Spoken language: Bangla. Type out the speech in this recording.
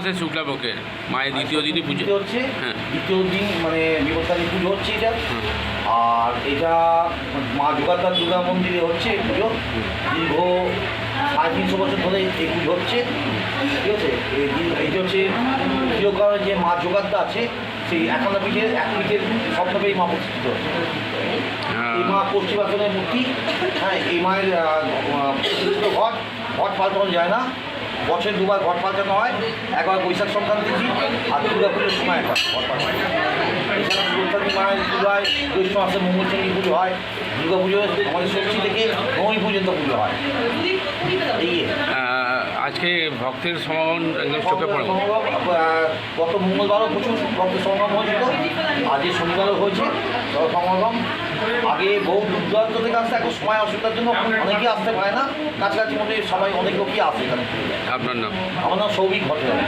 মাসে শুক্লাপক্ষের মায়ের দ্বিতীয় দিনই পুজো। হচ্ছে হ্যাঁ। দ্বিতীয় দিন মানে বিপত্তারী পুজো হচ্ছে এটা। আর এটা মা যোগাত্মা দুর্গা মন্দিরে হচ্ছে এই পুজো। দীর্ঘ সাড়ে তিনশো বছর ধরে এই পুজো হচ্ছে। ঠিক আছে? এই হচ্ছে চিরকালের যে মা যোগাত্মা আছে সেই একান্ন পিঠের এক পিঠের সপ্তাহে মা প্রতিষ্ঠিত। এই মা পশ্চিমাচলের মূর্তি হ্যাঁ এই মায়ের ঘট ঘট পাল্টানো যায় না। বছরে দুবার ঘট পাল্টানো হয় একবার বৈশাখ সংক্রান্তি দিন আর দুর্গা পুজোর সময় একবার ঘট পাল্টানো হয় পুজো হয় জ্যৈষ্ঠ মাসে মঙ্গলচণ্ডী পুজো হয়। দুর্গা পুজো আমাদের ষষ্ঠী থেকে নবমী পর্যন্ত পুজো হয়। এই আজকে ভক্তের সমাগম একদম চোখে পড়ে গত মঙ্গলবারও প্রচুর ভক্ত সমাগম হয়েছিল। আজ এই শনিবারও হয়েছে। রক্ত সমাগম। আগে বহু দূর দূরান্ত থেকে আসতে এখন সময় অসুবিধার জন্য অনেকেই আসতে পারে না। কাছাকাছি মধ্যে সবাই অনেক লোকই আসে এখানে। আপনার নাম? আমার নাম সৌভিক ভট্টাচার্য।